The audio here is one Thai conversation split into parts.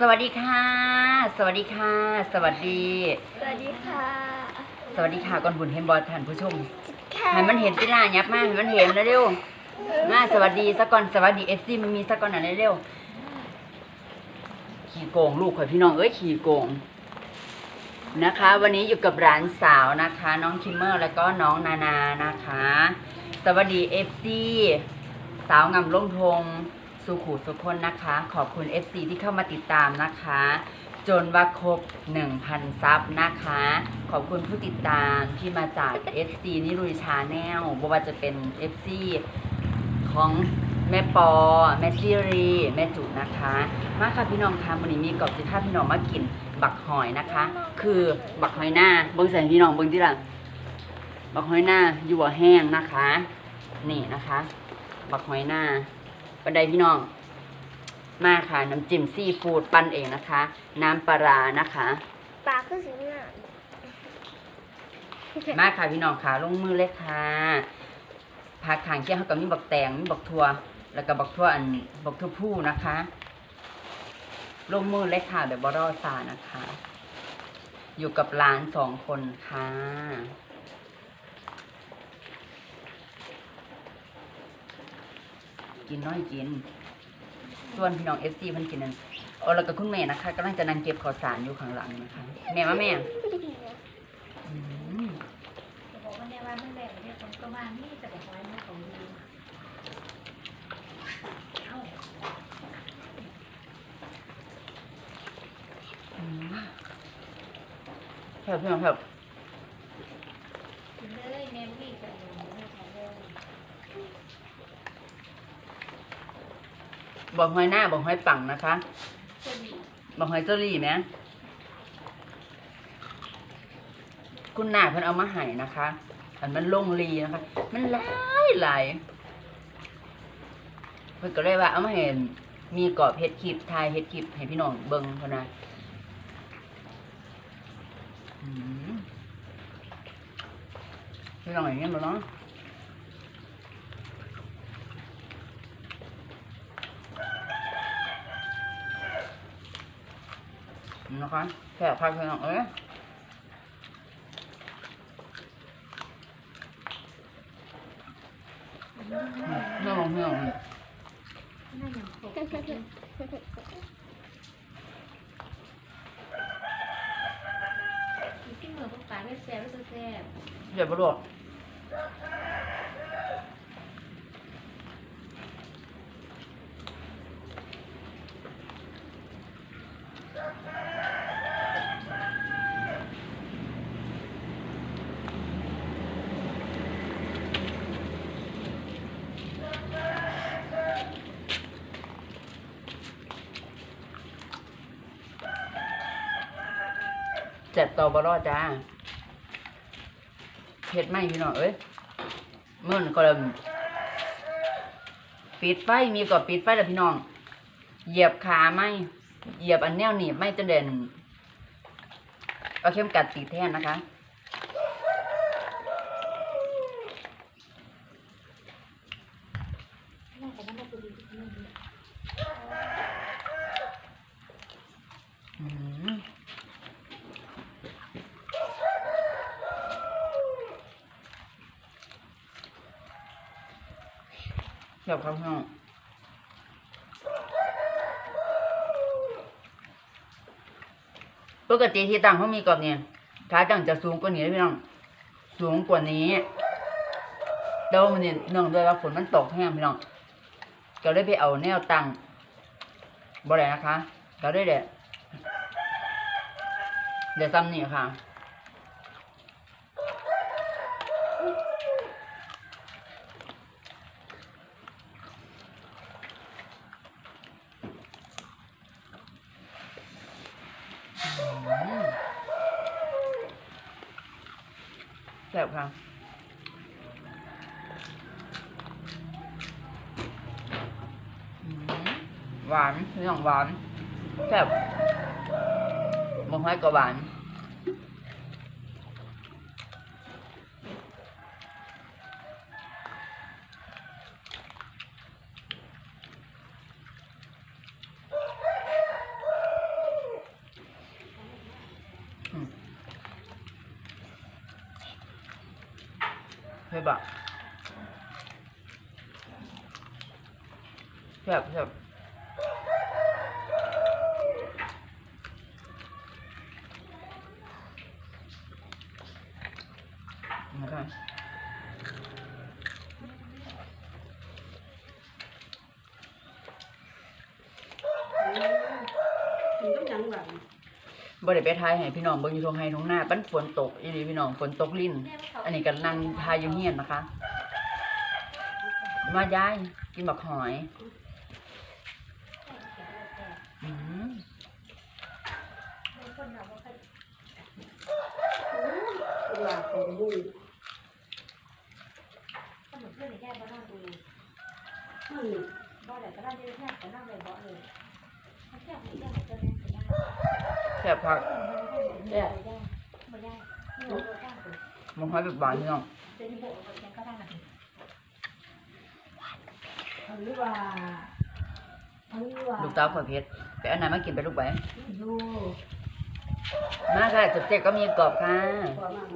สวัสดีค่ะ สวัสดีค่ะ สวัสดี สวัสดีค่ะ สวัสดีค่ะก่อนบุญเห็นบอลท่านผู้ชมค่ะให้มันเห็นติล่ายับมาให้มันเห็นแล้วเร็วมาสวัสดีสักก่อนสวัสดีเอฟซีมันมีสักก่อนหน่อยเร็วขี่โกงลูกข่อยพี่น้องเอ้ยขี่โกงนะคะ วันนี้อยู่กับร้านสาวนะคะ น้องคิมเมอร์แล้วก็น้องนานานะคะ สวัสดีเอฟซีสาวงามลงทง สุขูสุขคนนะคะ ขอบคุณ FC ที่เข้ามาติดตามนะคะ จนว่าครบ 1,000 ซับนะคะ ขอบคุณผู้ติดตามที่มาจาก FC นิรุยชาแนลบ่ว่าจะเป็น FC ของแม่ปอ แม่ซีรี แม่จุนะคะ มาค่ะพี่น้องคะวันนี้มีกรอบสิท่าพี่น้องมากินบักหอยนะคะ คือบักหอยหน้าเบิ้งใส่พี่น้องเบิ้งที่ละบักหอยหน้าอยู่บ่แห้งนะคะ นี่นะคะ บักหอยหน้า บันไดพี่น้อง มาค่ะ น้ำจิ้มซีฟู้ดปั้นเองนะคะ น้ำปลาร้านะคะ ปลาคือสีหน้ามาค่ะพี่น้องค่ะลงมือเลยค่ะผักขางเคี่ยวเขาก็มีบักแตงมีบักทั่วแล้วก็บักทั่วอันบักทั่วผู้นะคะ ลงมือเลยค่ะแบบบรอซานะคะ อยู่กับร้านสองคนค่ะ กินน้อยกิน ส่วนพี่น้องเอฟซีเพิ่นกินนั่นเออแล้วก็คุณแม่นะคะกำลังจะนั่งเก็บข้าวสารอยู่ข้างหลังนะคะ แม่มาแม่อืมจะบอกว่าในวันตั้งแต่เนี่ยผมก็มานี่จะบอกไว้นะของดีเอ้าอืมครับพี่น้องครับ กินเลยแม่พี่กับหนูเนี่ยของเลย บอกหอยหน้าบอกหอยปังนะคะจะมีบอกหอยเจอรี่ไหมคุณนาเพิ่นเอามาให้นะคะ อันมันลงลีนะคะ มันหลายหลายเพิ่นก็เลยว่าเอามาเห็น มีกรอบเฮ็ดคลิปถ่ายเฮ็ดคลิปให้พี่น้องเบิ่งเท่านั้นอืมพี่น้องอย่างเงี้ยบ่เนาะ นะคะแค่พักเพียงเอ้ยเรื่องของเรื่อน่าอย่างผมที่เมืองพวกปลาไม่แซ่บแซ่บเดี๋ยวไประโดดเจ็บ ต่อบรอจ้าเผ็ดไหมพี่น้องเอ้ยเมื่อนก็เริ่มปิดไฟมีก็ปิดไฟแล้วพี่น้อง เหยียบขาไหมเหยียบอันแนวหนีบไม่จนเด่นเอาเข้มกัดตีแท่นนะคะ น่าจะน่าจะดีนิดนึง อืมเดี๋ยวครับพี่น้อง ปกติที่ตั้งเขามีกรอบเนี่ยขาตั้งจะสูงกว่านี้พี่น้อง สูงกว่านี้แล้วมันเนี่ยเนื่องด้วยว่าฝนมันตกแห้งพี่น้องก็เลยไปเอาแนวตั้งบ่ได้นะคะ ก็ได้เด็ดเดี๋ยวซ้ำนี่ค่ะ อืมแซ่บค่ะอืมหวานเรื่องหวานแซ่บมะฮอยก็หวาน ช่ปะแบบแบบนะครับ กินก็ยังแบบ บ่ได้ไปทายให้พี่น้องเบิ่งอยู่ทงไห้ทงหน้าปั้นฝนตกอีหลีพี่น้องฝนตกลิ้น อันนี้ก็นั่งทายอยู่เฮียนนะคะมายายกินบักหอยอืมเวลาของยุ่งสนเพื่อนแย่บ้านนอกดูอืมบ่ไหนก็ได้เยอะแยะก็นั่งเลยบ่อเลยเขาเที่ยวเที่ยวเจอแม่ก็ได้แซ่บพักไม่ได้ไม่ได้ไม่รู้ว่าจ้างคนบักหอยแบบหวานพี่น้องเจนี่โบกคนยังก็ได้นะทำนี่ว่าทำนี่ว่าลูกสาวข่อยเพชรไปเอาน้ำมากินไปลูกไปดูมาค่ะจุดเจ็บก็มีกรอบค่ะความมาก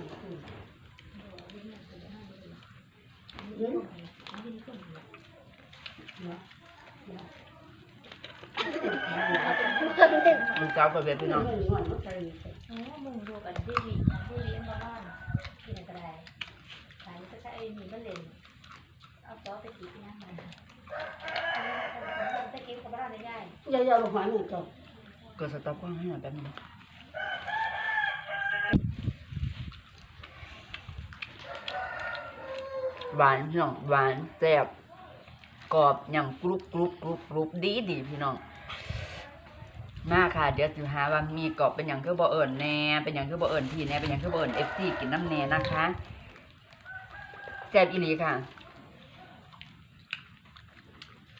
อื มอืมเนาะเนาะลูกสาวข่อยเพชรพี่น้องไม่ง่อนมันใส่โอ้มึงดูกันที่วีที่วีอันบ้านกินอะไรก็ได้สายก็ใช้ไอ้หนีมันเล่นเอาต่อไปกี่นะมันจะกินกับบ้านได้ง่ายยาวๆลงหัวหนึ่งจบเกิดสต๊อกกว้างให้หน่อยแป๊บนึงหวานพี่น้องหวานแซ่บกรอบอย่างกรุบกรุบกรุบกรุบดีดีพี่น้อง มาค่ะ เดี๋ยวสิหาว่ามีกรอบเป็นอย่างคือบ่เอิญแน่เป็นอย่างคือบ่เอิญพี่แน่เป็นอย่างคือบ่เอิญเอฟซีกินน้ำแน่นะคะแซ่บอีหลีค่ะ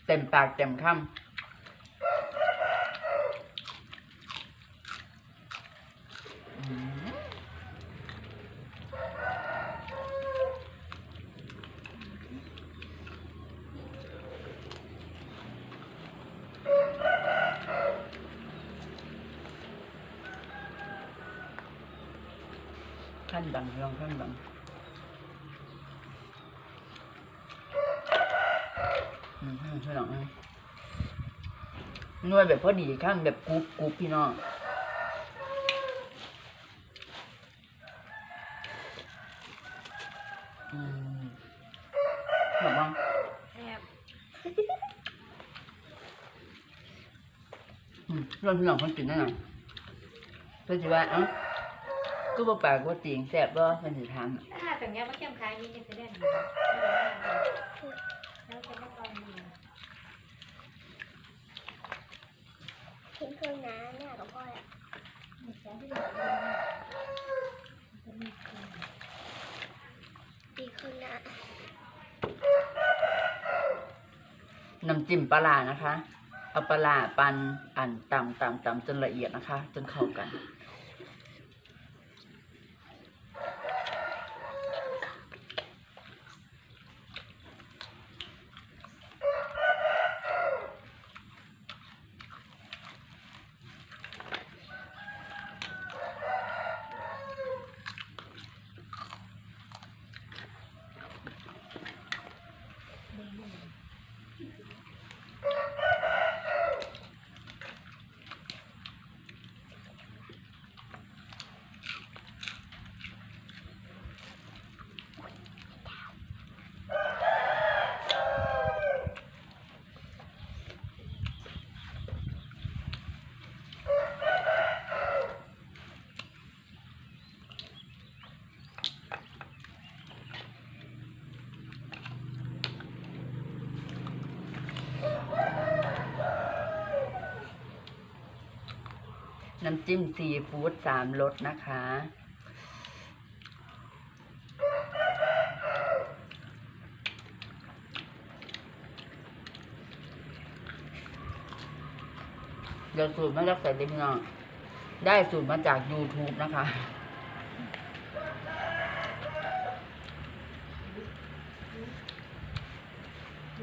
เต็มปากเต็มคำ ขั้นดังลองขั้นดังอืมใช่วยหรอกนะนวดแบบพอดีข้างแบบกรุบกรุบพี่น้องอืมแบบว่าแอบอืมเราพี่น้องคนกินได้หน่อเพื่อจะว่าเอ้า ก็บอกปากว่าตีงแซ่บบ่เป็นสิทางถ้าแต่งงานมาเข้มขายมีเงินจะได้หรือแล้วจะไม่ตอนนี้ทิ้งเครื่องน้ำเนี่ยกับพ่อแสนที่เหลือะมีตีครื่องน้น้ำจิ้มปลาร้านะคะ เอาปลาร้าปันอันตำตำตำจนละเอียดนะคะ จนเข้ากัน น้ำจิ้มซีฟู้ดสามรสนะคะ เดี๋ยวสูตรมาจากใส่เล็กน้องได้สูตรมาจาก YouTube นะคะเ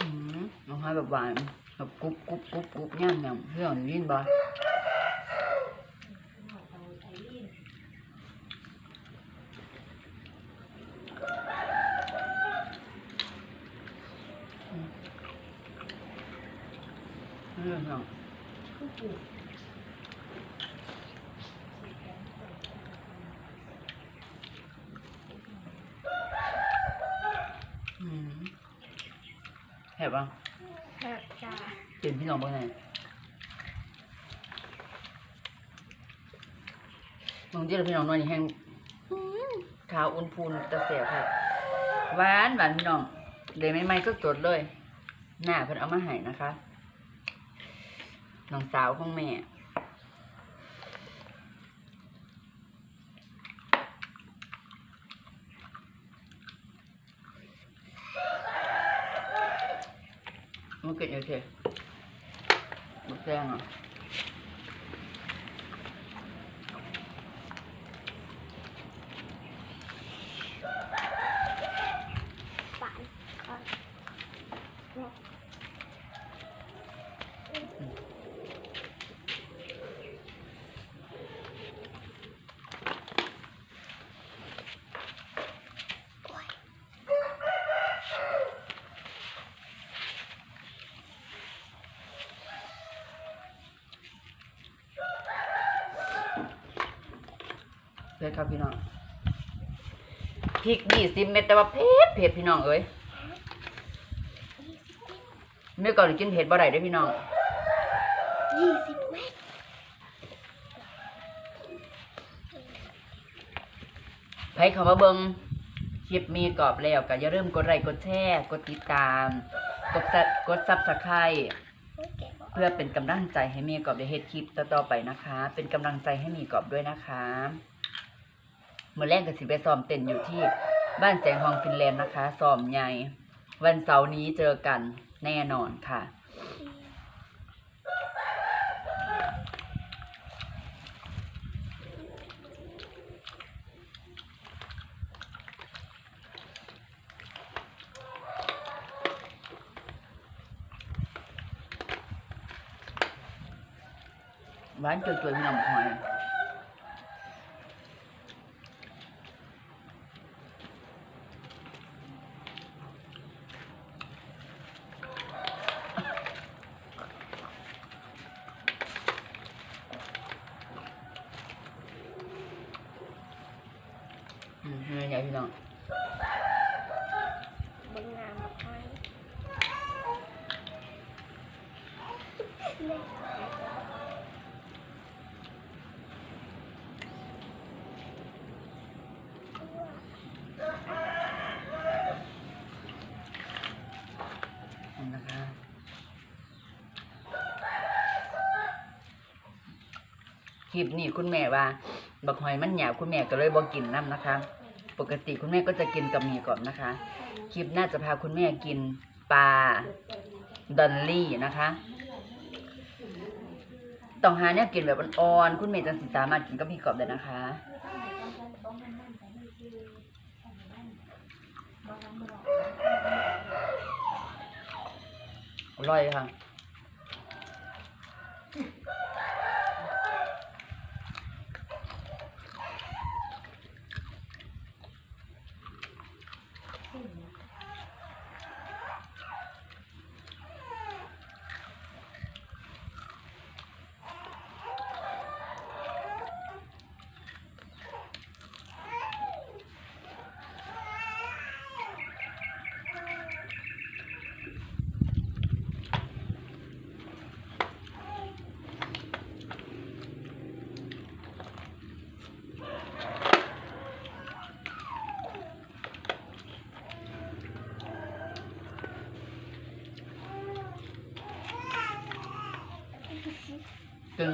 อืมน้อง ให้แบบหวานแบบกรุบกรุบกรุบกรุบย่างย่ำเพื่อนยินบ่อมเอาไอรีนเรื่องน้องผู้ปลูกอืมแหบป่ะแบบจ้าเป็ นพี่น้องบ้างไงมองเจ้าพี่น้องน้อยนี่แห้งอื้อขาวอุ่นพูนตะเสียบครับหวานหวานพี่น้องเดี๋ยวไม่ไม่ก็สดๆเลย หน้าเพิ่นเอามาให้นะคะน้องสาวของแม่มันเกิดยังไง หมดแรงอะ ฝันก่อนเนาะโอ้ย เผ็ดครับพี่น้องพริกยี่สิบเม็ดแต่ว่าเผ็ดเผ็ดพี่น้องเอ้ยเมื่อก่อนกินเผ็ดบ่ได้เด้อพี่น้องยี่สิบเมตรไผเข้ามาเบิ่งคลิปมีกรอบแล้วก็อย่าลืมกดไลค์กดแชร์กดติดตาม กดซับกดซับสไครต์โอ้ยแกะบอกเพื่อเป็นกำลังใจให้มีกรอบได้เฮ็ดคลิปต่อๆไปนะคะ เป็นกำลังใจให้มีกรอบด้วยนะคะเมื่อแรกก็สิไปซ้อมเต้นอยู่ที่บ้านแสงทองฟินแลนด์นะคะซ้อมใหญ่ วันเสาร์นี้เจอกันแน่นอนค่ะหวานจุยๆพี่น้องหอย อืมนี่ใหญ่พี่น้อง บนงามมากไปเล่น นี่นะคะค ลิปนี้คุณแม่ว่าบักหอยมันหยาบคุณแม่ก็เลยบอกกินน้ำนะคะ ปกติคุณแม่ก็จะกินกับหมี่ก่อนนะคะ คลิปน่าจะพาคุณแม่กินปลาดอลลี่นะคะต้องหาเนี่ยกินแบบอ่อนๆคุณแม่จะสิสามารถกินกับพี่กรอบได้นะคะ อร่อยค่ะ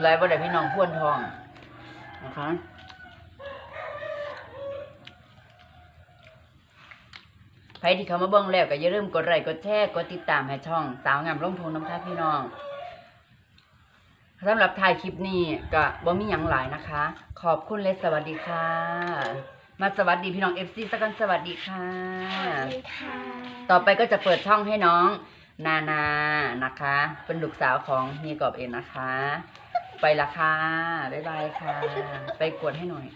หลายบ่ได้พี่น้องพ่วนทองนะคะใครที่เขามาเบิ้งแล้วก็อย่าลืมกดไลค์กดแชร์กดติดตามให้ช่อง สาวงามลงทุงน้ำค่าพี่น้องสำหรับถ่ายคลิปนี้ก็บ่มีอย่างหลายนะคะ ขอบคุณเละสวัสดีค่ะ มาสวัสดีพี่น้องเอฟซีสักกันสวัสดีค่ะ ต่อไปก็จะเปิดช่องให้น้อง นานานะคะ เป็นลูกสาวของเฮียกอบเองนะคะ ไปละค่ะ บ๊ายบายค่ะ ไปกวดให้หน่อย